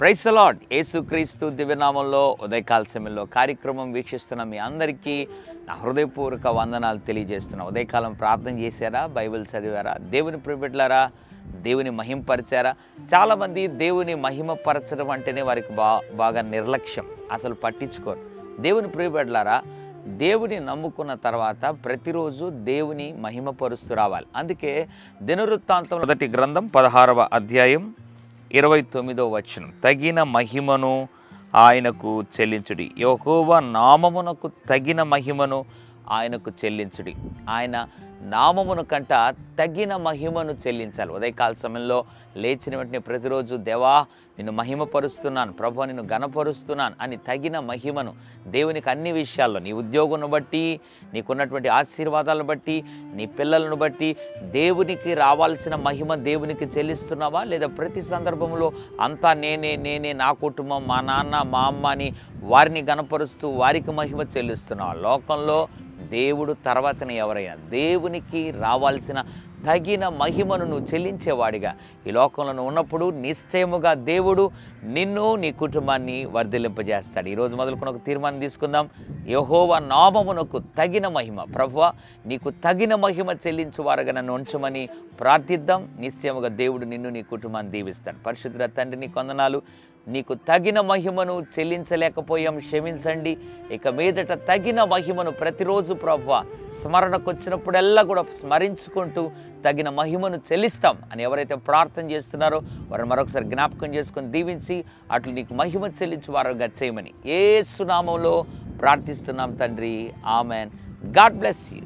Price అలాడ్ యేసుక్రీస్తు దివ్యనామంలో ఉదయకాల సమయంలో కార్యక్రమం వీక్షిస్తున్న మీ అందరికీ నా హృదయపూర్వక వందనాలు తెలియజేస్తున్నా. ఉదయకాలం ప్రార్థన చేశారా? బైబిల్ చదివారా? దేవుని ప్రిపెట్లారా దేవుని మహింపరిచారా? చాలామంది దేవుని మహిమపరచడం అంటేనే వారికి బా బాగా నిర్లక్ష్యం. అసలు పట్టించుకోరు. దేవుని ప్రియబెడ్లారా దేవుని నమ్ముకున్న తర్వాత ప్రతిరోజు దేవుని మహిమపరుస్తూ రావాలి. అందుకే దినవృత్తాంతం మొదటి గ్రంథం పదహారవ అధ్యాయం ఇరవై తొమ్మిదో వచనం. తగిన మహిమను ఆయనకు చెల్లించుడి. యెహోవా నామమునకు తగిన మహిమను ఆయనకు చెల్లించుడి. ఆయన నామమును కంట తగిన మహిమను చెల్లించాలి. ఉదయకాల సమయంలో లేచిన వెంటనే ప్రతిరోజు దేవా నిన్ను మహిమపరుస్తున్నాను. ప్రభు నిన్ను గణపరుస్తున్నాను అని తగిన మహిమను దేవునికి అన్ని విషయాల్లో నీ ఉద్యోగం బట్టి నీకున్నటువంటి ఆశీర్వాదాలను బట్టి నీ పిల్లలను బట్టి దేవునికి రావాల్సిన మహిమ దేవునికి చెల్లిస్తున్నావా? లేదా ప్రతి సందర్భంలో అంతా నేనే నేనే నా కుటుంబం మా నాన్న మా అమ్మ అని వారిని గణపరుస్తూ వారికి మహిమ చెల్లిస్తున్నావా? లోకంలో దేవుడు తర్వాతనే ఎవరైనా దేవునికి రావాల్సిన తగిన మహిమను నువ్వు చెల్లించేవాడిగా. ఈ లోకంలో ఉన్నప్పుడు నిశ్చయముగా దేవుడు నిన్ను నీ కుటుంబాన్ని వర్ధిలింపజేస్తాడు ఈరోజు మొదలుకొని ఒక తీర్మానం తీసుకుందాం. యహోవ నామమునకు తగిన మహిమ. ప్రభువ నీకు తగిన మహిమ చెల్లించువారుగా నన్ను ఉంచమని ప్రార్థిద్దాం. నిశ్చయముగా దేవుడు నిన్ను నీ కుటుంబాన్ని దీవిస్తాడు. పరిశుద్ధ తండ్రి నీ కొందనాలు నీకు తగిన మహిమను చెల్లించలేకపోయాం క్షమించండి. ఇక మీదట తగిన మహిమను ప్రతిరోజు ప్రభు స్మరణకు వచ్చినప్పుడల్లా కూడా స్మరించుకుంటూ తగిన మహిమను చెల్లిస్తాం అని ఎవరైతే ప్రార్థన చేస్తున్నారో వారిని మరొకసారి జ్ఞాపకం చేసుకొని దీవించి అట్లు నీకు మహిమ చెల్లించి వారుగా చేయమని ఏ సునామంలో ప్రార్థిస్తున్నాం తండ్రి. ఆమెన్. God bless you.